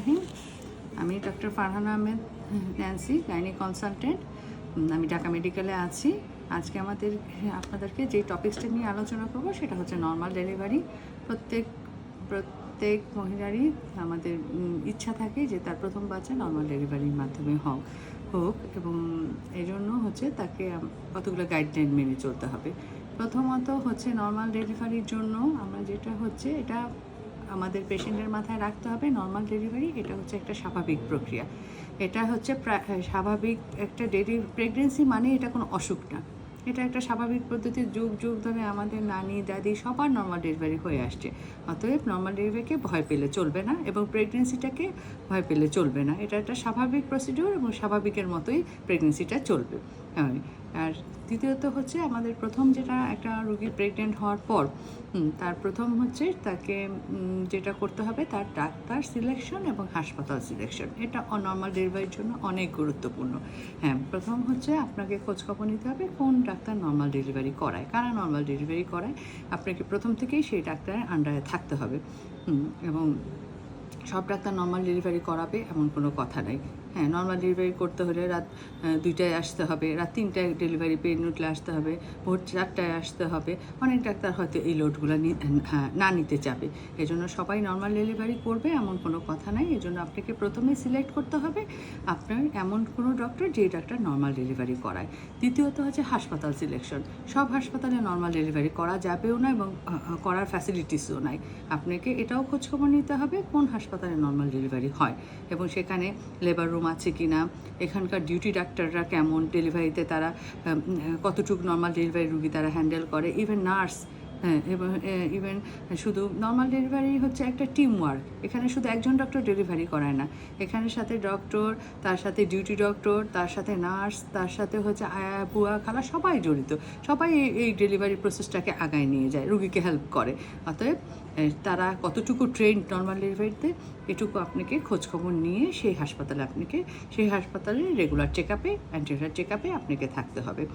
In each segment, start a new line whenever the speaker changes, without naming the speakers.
রাহিম আমি doctor Farhan Ahmed, Nancy gynae consultant. আমি ঢাকা মেডিকেলে আছি। আজকে আমাদের, আপনাদেরকে যে টপিক্সটা নিয়ে আলোচনা করব সেটা হচ্ছে নর্মাল ডেলিভারি। প্রত্যেক প্রত্যেক মহিলারই আমাদের ইচ্ছা থাকে যে তার প্রথম বাচ্চা নর্মাল ডেলিভারির মাধ্যমে হোক হোক এবং এই জন্য হচ্ছে তাকে কতগুলো গাইডলাইন মেনে চলতে হবে। প্রথমত হচ্ছে নর্মাল ডেলিভারির জন্য আমরা যেটা হচ্ছে, এটা আমাদের পেশেন্টের মাথায় রাখতে হবে নর্মাল ডেলিভারি এটা হচ্ছে একটা স্বাভাবিক প্রক্রিয়া। এটা হচ্ছে স্বাভাবিক একটা ডেলি প্রেগনেন্সি মানে এটা কোনো অসুখ না। এটা একটা স্বাভাবিক পদ্ধতি, যুগ যুগ ধরে আমাদের নানি, দাদি সবার নর্মাল ডেলিভারি হয়ে আসছে। অতএব নর্মাল ডেলিভারিকে ভয় পেলে চলবে না এবং প্রেগনেন্সিটাকে ভয় পেলে চলবে না। এটা একটা স্বাভাবিক প্রসিডিওর এবং স্বাভাবিকের মতোই প্রেগনেন্সিটা চলবে। আর দ্বিতীয়ত হচ্ছে আমাদের প্রথম যেটা একটা রুগী প্রেগনেন্ট হওয়ার পর তার প্রথম হচ্ছে তাকে যেটা করতে হবে তার ডাক্তার সিলেকশন এবং হাসপাতাল সিলেকশন এটা নর্মাল ডেলিভারির জন্য অনেক গুরুত্বপূর্ণ। হ্যাঁ প্রথম হচ্ছে আপনাকে খোঁজখবর নিতে হবে কোন ডাক্তার নর্মাল ডেলিভারি করায়। কারা নর্মাল ডেলিভারি করায়? আপনাকে প্রথম থেকেই সেই ডাক্তারের আন্ডারে থাকতে হবে। এবং সব ডাক্তার নর্মাল ডেলিভারি করাবে এমন কোনো কথা নাই। হ্যাঁ নর্মাল ডেলিভারি করতে হলে রাত দুইটায় আসতে হবে, রাত তিনটায় ডেলিভারি পেন উঠলে আসতে হবে, ভোর চারটায় আসতে হবে। অনেক ডাক্তার হয়তো এই লোডগুলো না নিতে চাবে। এজন্য সবাই নর্মাল ডেলিভারি করবে, এমন কোনো কথা নাই। এজন্য আপনাকে প্রথমে সিলেক্ট করতে হবে আপনার এমন কোনো ডক্টর যে ডাক্তার নর্মাল ডেলিভারি করায়। দ্বিতীয়ত হচ্ছে হাসপাতাল সিলেকশন সব হাসপাতালে নর্মাল ডেলিভারি করা যাবেও না এবং করার ফ্যাসিলিটিসও নাই। আপনাকে এটাও খোঁজখবর নিতে হবে কোন হাসপাতালে নর্মাল ডেলিভারি হয় এবং সেখানে লেবার রুম আছে কি না এখানকার ডিউটি ডাক্তাররা কেমন ডেলিভারিতে তারা কতটুকু নর্মাল ডেলিভারি রুগী তারা হ্যান্ডেল করে ইভেন নার্স হ্যাঁ এবং ইভেন শুধু নর্মাল ডেলিভারি হচ্ছে একটা টিম ওয়ার্ক এখানে শুধু একজন ডক্টর ডেলিভারি করায় না, এখানে সাথে ডক্টর তার সাথে ডিউটি ডক্টর তার সাথে নার্স তার সাথে হচ্ছে আয়া বুয়া, খালা, সবাই জড়িত, সবাই এই- ডেলিভারি প্রসেসটাকে আগায় নিয়ে যায়, রুগীকে হেল্প করে, অতএব তারা কতটুকু ট্রেন নর্মাল ডেলিভারিতে এটুকু আপনাকে খোঁজখবর নিয়ে সেই হাসপাতালে আপনাকে, সেই হাসপাতালে রেগুলার চেক আপে অ্যান্টিনাল চেক আপে আপনাকে থাকতে হবে।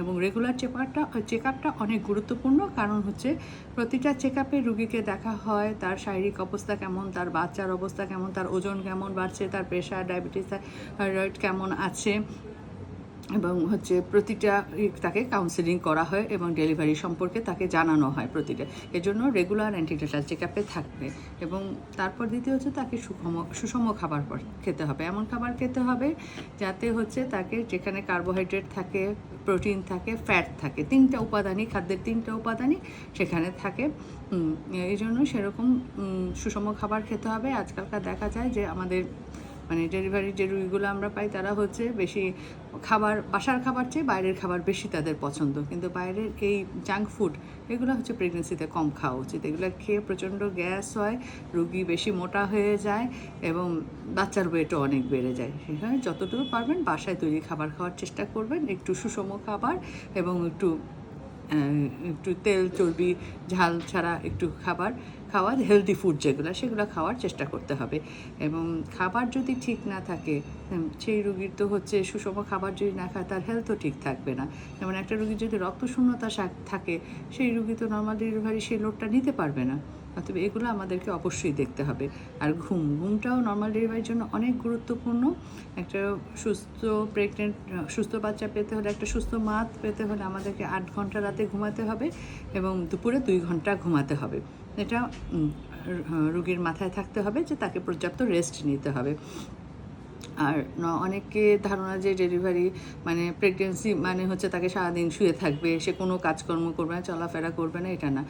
এবং রেগুলার চেক আপটা চেক আপটা অনেক গুরুত্বপূর্ণ। কারণ হচ্ছে প্রতিটা চেক আপে রুগীকে দেখা হয়, তার শারীরিক অবস্থা কেমন, তার বাচ্চার অবস্থা কেমন, তার ওজন কেমন বাড়ছে, তার প্রেশার ডায়াবেটিস থাইরয়েড কেমন আছে। এবং হচ্ছে প্রতিটা তাকে কাউন্সেলিং করা হয় এবং ডেলিভারি সম্পর্কে তাকে জানানো হয় প্রতিটা। এজন্য রেগুলার অ্যান্টিডেটাল চেক আপে থাকবে এবং তারপর দ্বিতীয় হচ্ছে তাকে সুষম সুষম খাবার খেতে হবে। এমন খাবার খেতে হবে যাতে হচ্ছে তাকে যেখানে কার্বোহাইড্রেট থাকে প্রোটিন থাকে ফ্যাট থাকে, তিনটা উপাদানই, খাদ্যের তিনটা উপাদানই সেখানে থাকে। এই জন্য সেরকম সুষম খাবার খেতে হবে। আজকালকার দেখা যায় যে আমাদের মানে ডেলিভারি যে রুগীগুলো আমরা পাই, তারা হচ্ছে বেশি খাবার, বাসার খাবার চেয়ে বাইরের খাবার বেশি তাদের পছন্দ। কিন্তু বাইরের এই জাঙ্ক ফুড এগুলো হচ্ছে প্রেগনেন্সিতে কম খাওয়া উচিত। এগুলো খেয়ে প্রচণ্ড গ্যাস হয়, রুগী বেশি মোটা হয়ে যায় এবং বাচ্চার ওয়েটও অনেক বেড়ে যায়। সেখানে যতটুকু পারবেন বাসায় তৈরি খাবার খাওয়ার চেষ্টা করবেন, একটু সুষম খাবার এবং একটু একটু তেল, চর্বি, ঝাল ছাড়া একটু খাবার খাওয়া হেলদি ফুড যেগুলো, সেগুলো খাওয়ার চেষ্টা করতে হবে। এবং খাবার যদি ঠিক না থাকে সেই রুগীর তো হচ্ছে সুষম খাবার যদি না খায়, তার হেলথও ঠিক থাকবে না। যেমন একটা রুগীর যদি রক্ত শূন্যতা থাকে, সেই রুগী তো নর্মাল ডেলিভারি সেই লোডটা নিতে পারবে না। অতএব এগুলো আমাদেরকে অবশ্যই দেখতে হবে। আর ঘুম, ঘুমটাও নর্মাল ডেলিভারির জন্য অনেক গুরুত্বপূর্ণ। একটা সুস্থ প্রেগনেন্ট সুস্থ বাচ্চা পেতে হলে, একটা সুস্থ মাত পেতে হলে আমাদেরকে আট ঘণ্টা রাতে ঘুমাতে হবে এবং দুপুরে দুই ঘণ্টা ঘুমাতে হবে। এটা রোগীর রুগীর মাথায় থাকতে হবে যে তাকে পর্যাপ্ত রেস্ট নিতে হবে। আর অনেকে ধারণা যে ডেলিভারি মানে প্রেগনেন্সি মানে হচ্ছে তাকে সারাদিন শুয়ে থাকবে, সে কোনো কাজকর্ম করবে না, চলাফেরা করবে না, এটা না।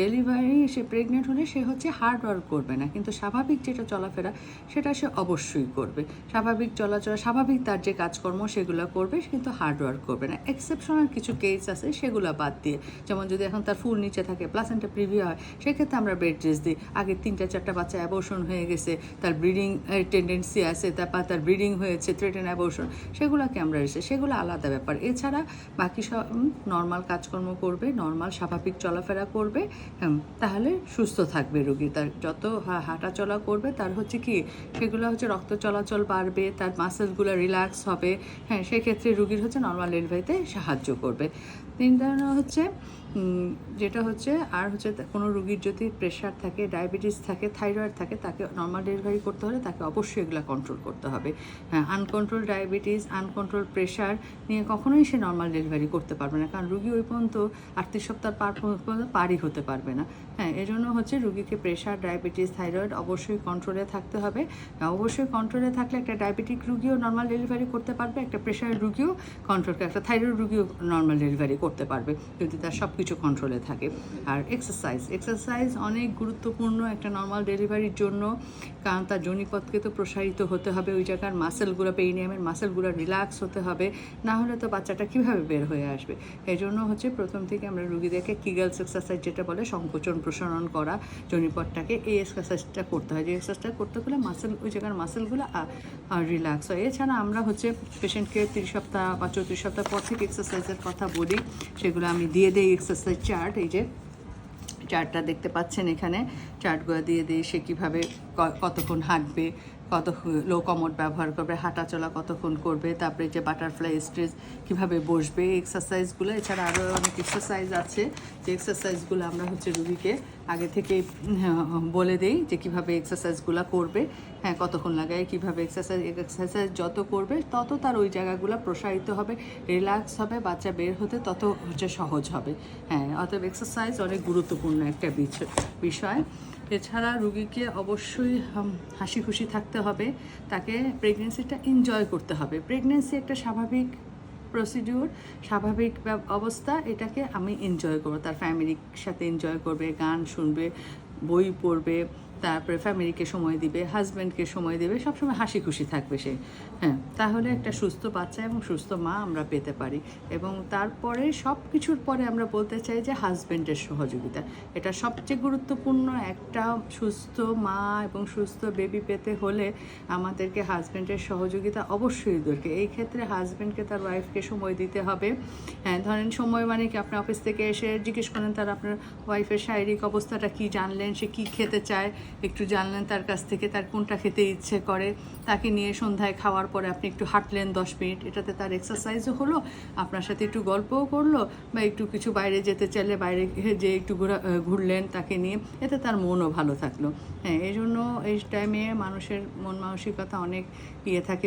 ডেলিভারি সে প্রেগনেন্ট হলে সে হচ্ছে হার্ড ওয়ার্ক করবে না, কিন্তু স্বাভাবিক যেটা চলাফেরা সেটা সে অবশ্যই করবে। স্বাভাবিক চলাচল, স্বাভাবিক তার যে কাজকর্ম সেগুলো করবে, সে কিন্তু হার্ড ওয়ার্ক করবে না। এক্সেপশনাল কিছু কেস আছে, সেগুলো বাদ দিয়ে। যেমন যদি এখন তার ফুল নিচে থাকে প্লাসেন্টা প্রিভিউ হয়, সেক্ষেত্রে আমরা বেড রেস্ট দিই। আগে তিনটা, চারটা বাচ্চা অ্যাবর্শন হয়ে গেছে, তার ব্রিডিং টেন্ডেন্সি আছে, তারপর তার ব্রিডিং হয়েছে থ্রেটেন অ্যাবর্শন সেগুলোকে আমরা এসে সেগুলো আলাদা ব্যাপার। এছাড়া বাকি সব নর্মাল কাজকর্ম করবে নর্মাল স্বাভাবিক চলাফেরা করবে হুম, তাহলে সুস্থ থাকবে রুগী। তার যত হাঁটা চলা করবে তার হচ্ছে কি সেগুলো হচ্ছে রক্ত চলাচল বাড়বে তার মাসেলগুলো রিল্যাক্স হবে হ্যাঁ সেক্ষেত্রে রুগীর হচ্ছে নর্মাল ডেলিভারিতে সাহায্য করবে। তিন ধরনের হচ্ছে যেটা হচ্ছে, আর হচ্ছে কোনো রুগীর যদি প্রেশার থাকে ডায়াবেটিস থাকে থাইরয়েড থাকে, তাকে নর্মাল ডেলিভারি করতে হলে তাকে অবশ্যই এগুলো কন্ট্রোল করতে হবে। হ্যাঁ আনকন্ট্রোল ডায়াবেটিস আনকন্ট্রোল প্রেশার নিয়ে কখনোই সে নর্মাল ডেলিভারি করতে পারবে না। কারণ রুগী ওই পর্যন্ত আটত্রিশ সপ্তাহ পার পর্যন্ত পারই হতে পারবে না। হ্যাঁ এজন্য হচ্ছে রুগীকে প্রেশার ডায়াবেটিস থাইরয়েড অবশ্যই কন্ট্রোলে থাকতে হবে। অবশ্যই কন্ট্রোলে থাকলে একটা ডায়াবেটিক রুগীও নর্মাল ডেলিভারি করতে পারবে, একটা প্রেশার রুগীও কন্ট্রোল একটা থাইরয়েড রুগীও নর্মাল ডেলিভারি করতে পারবে, যদি তার সব কিছু কন্ট্রোলে থাকে। আর এক্সারসাইজ এক্সারসাইজ অনেক গুরুত্বপূর্ণ একটা নর্মাল ডেলিভারির জন্য, কারণ তার জনিপথকে তো প্রসারিত হতে হবে ওই জায়গার মাসেলগুলো পেরিনিয়ামের মাসেলগুলো রিল্যাক্স হতে হবে, না হলে তো বাচ্চাটা কীভাবে বের হয়ে আসবে। এই জন্য হচ্ছে প্রথম থেকে আমরা রুগীদেরকে কিগলস এক্সারসাইজ যেটা বলে সংকোচন প্রসারণ করা জনিপটটাকে এই এক্সারসাইজটা করতে হয়। যে এক্সারসাইজটা করতে গেলে মাসেল ওই জায়গার মাসেলগুলো রিল্যাক্স হয়। এছাড়া আমরা হচ্ছে পেশেন্টকে তিরিশ সপ্তাহ বা চৌত্রিশ সপ্তাহ পর থেকে এক্সারসাইজের কথা বলি, সেগুলো আমি দিয়ে দিই এক্সারসাইজ চার্ট এই যে চার্টটা দেখতে পাচ্ছেন এখানে। চার্টগুলো দিয়ে দিয়ে সে কীভাবে কতক্ষণ হাঁটবে কত লো কমোড ব্যবহার করবে হাঁটা চলা কতক্ষণ করবে, তারপরে যে বাটারফ্লাই স্ট্রেস কীভাবে বসবে এক্সারসাইজগুলো এছাড়া আরও অনেক এক্সারসাইজ আছে। যে এক্সারসাইজগুলো আমরা হচ্ছে রুগীকে আগে থেকে বলে দেই যে কীভাবে এক্সারসাইজগুলো করবে হ্যাঁ কতক্ষণ লাগায়, কীভাবে এক্সারসাইজ এক্সারসাইজ যত করবে, তত তার ওই জায়গাগুলো প্রসারিত হবে রিল্যাক্স হবে, বাচ্চা বের হতে তত হচ্ছে সহজ হবে। হ্যাঁ অতএব এক্সারসাইজ অনেক গুরুত্বপূর্ণ একটা বিষয়। এছাড়া রুগীকে অবশ্যই হাসি খুশি থাকতে হবে, তাকে প্রেগনেন্সিটা এনজয় করতে হবে। প্রেগনেন্সি একটা স্বাভাবিক প্রসিডিউর স্বাভাবিক অবস্থা, এটাকে আমি এনজয় করব। তার ফ্যামিলির সাথে এনজয় করবে, গান শুনবে, বই পড়বে তারপরে ফ্যামিলিকে সময় দিবে, হাজব্যান্ডকে সময় দেবে, সবসময় হাসি খুশি থাকবে সে। হ্যাঁ তাহলে একটা সুস্থ বাচ্চা এবং সুস্থ মা আমরা পেতে পারি। এবং তারপরে সব কিছুর পরে আমরা বলতে চাই যে হাজব্যান্ডের সহযোগিতা। এটা সবচেয়ে গুরুত্বপূর্ণ একটা সুস্থ মা এবং সুস্থ বেবি পেতে হলে আমাদেরকে হাজব্যান্ডের সহযোগিতা অবশ্যই দরকার। এই ক্ষেত্রে হাজব্যান্ডকে তার ওয়াইফকে সময় দিতে হবে। হ্যাঁ ধরেন সময় মানে কি? আপনি অফিস থেকে এসে জিজ্ঞেস করেন, তার আপনার ওয়াইফের শারীরিক অবস্থাটা কি? জানলেন সে কি খেতে চায়? একটু জানলেন তার কাছ থেকে তার কোনটা খেতে ইচ্ছে করে তাকে নিয়ে সন্ধ্যায় খাওয়ার পরে আপনি একটু হাঁটলেন দশ মিনিট এটাতে তার এক্সারসাইজও হলো আপনার সাথে একটু গল্পও করল বা একটু কিছু বাইরে যেতে চাইলে বাইরে যে একটু ঘোরা ঘুরলেন তাকে নিয়ে এতে তার মনও ভালো থাকল। হ্যাঁ এই জন্য এই টাইমে মানুষের মন মানসিকতা অনেক ইয়ে থাকে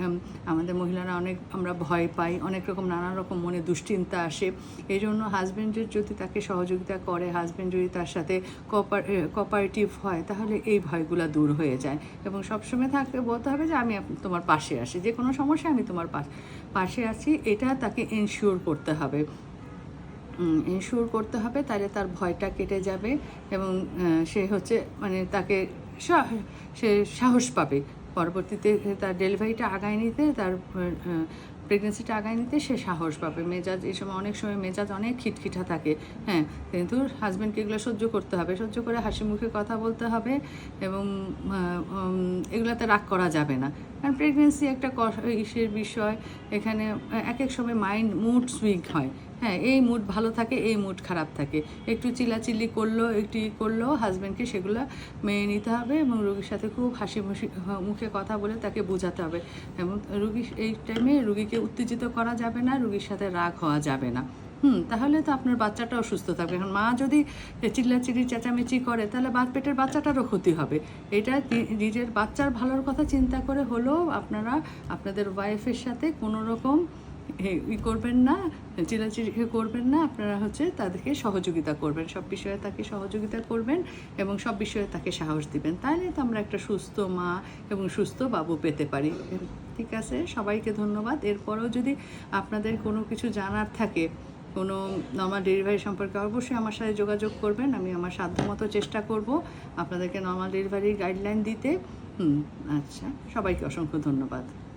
হম, আমাদের মহিলারা অনেক আমরা ভয় পাই অনেক রকম নানা রকম মনে দুশ্চিন্তা আসে। এই জন্য হাজব্যান্ডের যদি তাকে সহযোগিতা করে হাজব্যান্ড যদি তার সাথে কোঅপারেটিভ হয় তাহলে এই ভয়গুলো দূর হয়ে যায়। এবং সবসময় থাকতে বলতে হবে যে, আমি তোমার পাশে আসি যে কোনো সমস্যা আমি তোমার পাশ- আছি, এটা তাকে এনশিওর করতে হবে। ইনশিওর করতে হবে, তাহলে তার ভয়টা কেটে যাবে এবং সে হচ্ছে মানে তাকে সে সাহস পাবে। পরবর্তীতে তার ডেলিভারিটা আগায় নিতে, তার প্রেগনেন্সিটা আগায় নিতে সে সাহস পাবে। মেজাজ, এই সময় অনেক সময় মেজাজ অনেক খিটখিটা থাকে। হ্যাঁ কিন্তু হাজব্যান্ডকে এগুলো সহ্য করতে হবে। সহ্য করে হাসি মুখে কথা বলতে হবে এবং এগুলোতে রাগ করা যাবে না। কারণ প্রেগনেন্সি একটা ইসের বিষয়। এখানে এক এক সময় মাইন্ড মুড সুইং হয়। হ্যাঁ এই মুড ভালো থাকে, এই মুড খারাপ থাকে। একটু চিল্লাচিল্লি করল, একটু ই করল হাজব্যান্ডকে সেগুলো মেনে নিতে হবে এবং রুগীর সাথে খুব হাসি মুখি মুখে কথা বলে তাকে বোঝাতে হবে। এবং রুগী এই টাইমে রুগীকে উত্তেজিত করা যাবে না, রুগীর সাথে রাগ হওয়া যাবে না। হুম, তাহলে তো আপনার বাচ্চাটাও সুস্থ থাকবে। এখন মা যদি চিল্লাচিল্লি, চেঁচামেচি করে, তাহলে বাদ পেটের বাচ্চাটারও ক্ষতি হবে। এটা নিজের বাচ্চার ভালোর কথা চিন্তা করে হলেও আপনারা, আপনাদের ওয়াইফের সাথে কোনো রকম ই করবেন না, চিল্লাচিল্লি করবেন না, আপনারা হচ্ছে তাদেরকে সহযোগিতা করবেন, সব বিষয়ে তাকে সহযোগিতা করবেন এবং সব বিষয়ে তাকে সাহস দিবেন। তাহলে তো আমরা একটা সুস্থ মা এবং সুস্থ বাবু পেতে পারি। ঠিক আছে? সবাইকে ধন্যবাদ। এরপরেও যদি আপনাদের কোনো কিছু জানার থাকে, কোনো নর্মাল ডেলিভারি সম্পর্কে অবশ্যই আমার সাথে যোগাযোগ করবেন। আমি আমার সাধ্যমতো চেষ্টা করব আপনাদেরকে নর্মাল ডেলিভারি গাইডলাইন দিতে। হুম আচ্ছা। সবাইকে অসংখ্য ধন্যবাদ।